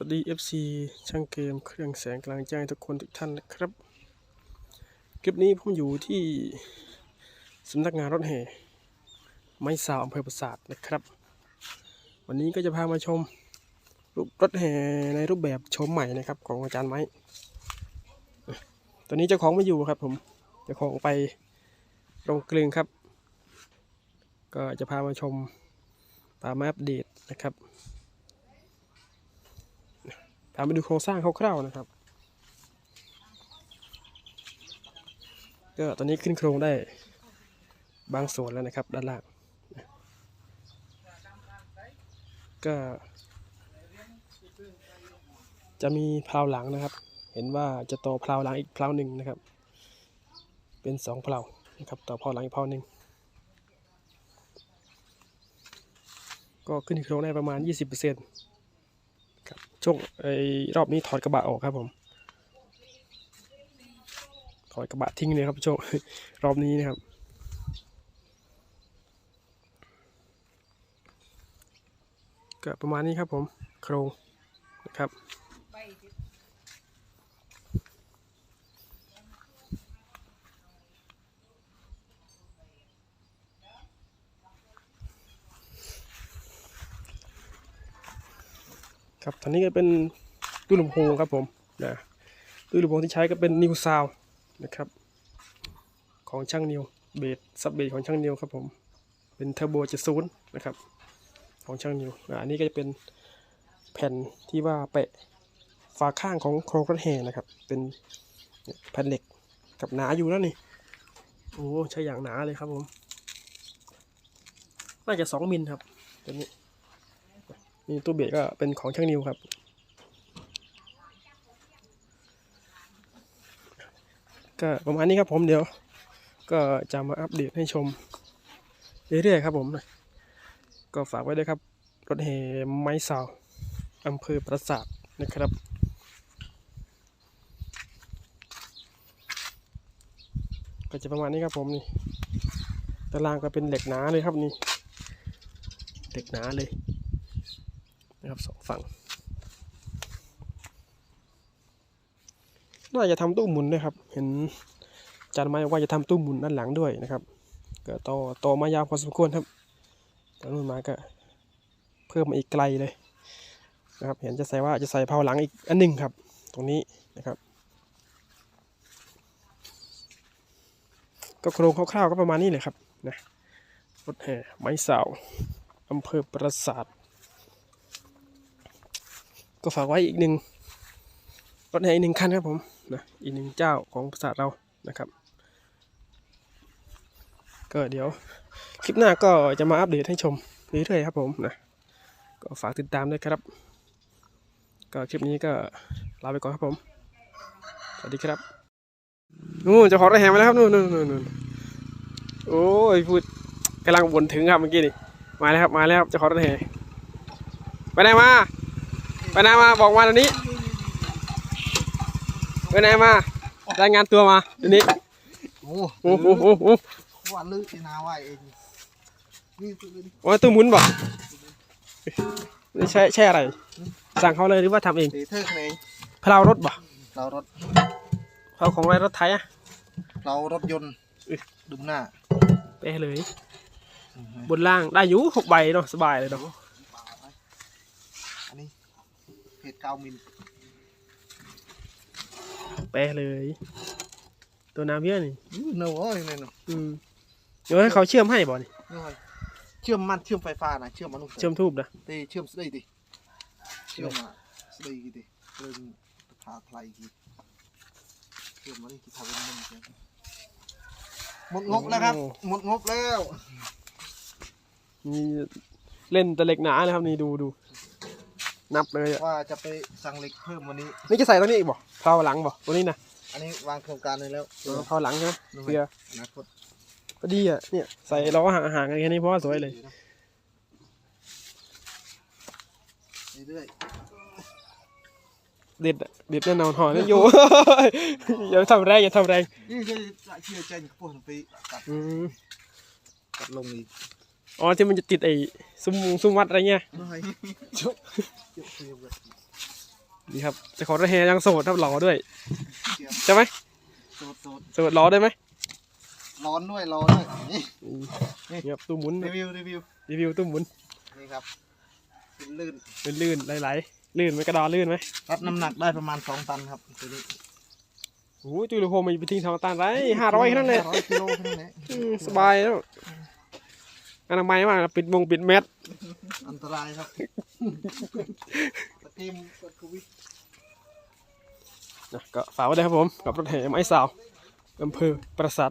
วัสดี FC ช่างเกมเครื่องแสงกลางแจ้งทุกคนทุกท่านนะครับ คลิปนี้ผมอยู่ที่สำนักงานรถแห่ไม้สาวอำเภอปราสาทนะครับ วันนี้ก็จะพามาชมรูปรถแห่ในรูปแบบโฉมใหม่นะครับ ของอาจารย์ไม้ ตอนนี้เจ้าของไม่อยู่ครับผมเจ้าของไปลงกลึงครับ ก็จะพามาชมตามมาอัปเดตนะครับ พาไปดูโครงสร้างคร่าวๆนะครับก็ตอนนี้ขึ้นโครงได้บางส่วนแล้วนะครับ ด้านล่างก็ จะมีเพลาหลังนะครับ เห็นว่าจะต่อเพลาหลังอีกเพลาหนึ่งนะครับ เป็นสองเพลานะครับต่อเพลาหลังอีกเพลาหนึ่งก็ขึ้นโครงได้ประมาณ 20%ครับ ช่วงไอ้รอบนี้ถอดกระบะออกครับผมถอดกระบะทิ้งเลยครับช่วงรอบนี้นะครับก็ประมาณนี้ครับผมโครงนะครับ ครับตอนนี้ก็เป็นตู้ลำโพงครับผมนะตู้ลำโพงที่ใช้ก็เป็นนิวซาวนะครับของช่างนิวเบสซับเบสของช่างนิวครับผมเป็นเทอร์โบเจ็ดศูนนะครับของช่างนิวอ่าอันนี้ก็จะเป็นแผ่นที่ว่าแปะฝาข้างของโครงรถแห่นะครับ เป็นแผ่นเหล็กกับหนาอยู่แล้วนี่โอ้ใช้อย่างหนาเลยครับผม น่าจะสองมิลครับตัวนี้ นี่ตู้เบสก็เป็นของช่างนิวครับก็ประมาณนี้ครับผมเดี๋ยว ก็จะมาอัปเดตให้ชม เรื่อยๆครับผม ก็ฝากไว้ด้วยครับ รถแห่ไม้สาวอำเภอปราสาทนะครับ ก็จะประมาณนี้ครับผมนี่ตารางก็เป็นเหล็กหนาเลยครับนี่เหล็กหนาเลย นะครับสองฝั่งน่าจะทำตู้หมุนด้วยครับ เห็นจารย์ไม้ว่าจะทำตู้หมุนด้านหลังด้วยนะครับ ก็โตโตมายาวพอสมควรครับตอนนู้นมาก็เพิ่มมาอีกไกลเลยนะครับ เห็นจะใส่ว่าจะใส่เพาหลังอีกอันหนึ่งครับ ตรงนี้นะครับ ก็โครงคร่าวๆก็ประมาณนี้เลยครับนะรถแห่ไม้สาวอำเภอปราสาท ก็ฝากไว้อีกหนึ่งรถแห่อีกหนึ่งคันครับผมนะอีกหนึ่งเจ้าของบริษัทเรานะครับ ก็เดี๋ยวคลิปหน้าก็จะมาอัปเดตให้ชมเรื่อยๆครับผมนะก็ฝากติดตามด้วยครับ ก็คลิปนี้ก็ลาไปก่อนครับผม สวัสดีครับนู่นจะขอรถแห่มาแล้วครับนู่นนู่นนู่นโอ้ยพูดกำลังบ่นถึงครับเมื่อกี้นี่มาแล้วครับมาแล้วครับจ้าขอรถแห่ไปไหนมา ไปไหนมาบอกมาเดี๋ยวนี้ไปไหนมารายงานตัวมาเดี๋ยวนี้โอ้โอ้โหโอ้โหว่าลึกที่นาว่าเองนี่คือโอ้ยตู้หมุนบอกนี่ใช่ใช่อะไร สั่งเขาเลยหรือว่าทำเองตีเทิกเองเพลารถบ่เรารถเพลาของอะไรรถไทยอะเรารถยนต์อุ๊ยดุมหน้าไปเลย บนล่างได้อยู่หกใบเนาะสบายเลยเนาะ อันนี้เพ จเก้ามิลไปเลย ตัวน้ำเยอะนี่อู้เนาโอ้ยเนี่ยเนาะอืมเดี๋ยวให้เขาเชื่อมให้บ่นี่นี่ไงเชื่อมมันเชื่อมไฟฟ้านะเชื่อมมันลูกเชื่อมทูบนะตีเชื่อมสได้ดิเชื่อมมาสได้กี่ดิเรื่องพาไทยกี่เชื่อมมาดิที่ทำเป็นมันเชื่อมหมดงบแล้วครับ หมดงบแล้วนี่เล่นแต่เหล็กหนานะครับนี่ดูดู นับเลยอะว่าจะไปสั่งเหล็กเพิ่มวันนี้ นี่จะใส่ตรงนี้อีกบ่เพลาหลังบ่ตัวนี้นะอันนี้วางโครงการเลยแล้วเออเพลาหลังใช่ไหมเบียร์อนาคตพอดีอะเนี่ยใส่ล้อห่างๆกันแค่นี้เพราะว่าสวยเลยเรื่อยเด็ดอะเด็ดแน่นอนหอนี่โยอย่าทำแรงอย่าทำแรงๆนี่จะจะเชื่อใจพวกไปตัดอืมตัดลงอีก อ๋อที่มันจะติดไอ้ซุ้มซุ้มวัดอะไรเงี้ยน้อยชุบเยอะเยอะเลยนี่ครับเจะของรถแห่ยังโสดครับหล่อด้วยเดี๋ยวใช่ไหมโสดโสดโสดหล่อได้ไหมร้อนด้วยร้อนด้วยนี่อืมนี่ครับตู้หมุนรีวิวรีวิวรีวิวตู้หมุนนี่ครับลื่นลื่นลื่นๆไหลๆลื่นไหมกระดอนลื่นไหมรับน้ำหนักได้ประมาณสองตันครับตัวนี้โอ้ยตู้ลูกโฮมมันไปทิ้งทางตานไรห้าร้อยแค่นั้นแหละร้อยกิโลแค่นั้นแหละอืมสบายแล้ว อนามัยมากปิดมงปิดแมสอันตรายครับตะกิมกดโควิดนะก็ฝากไว้ด้วยครับผม กับรถแห่ไม้สาวอำเภอปราสาท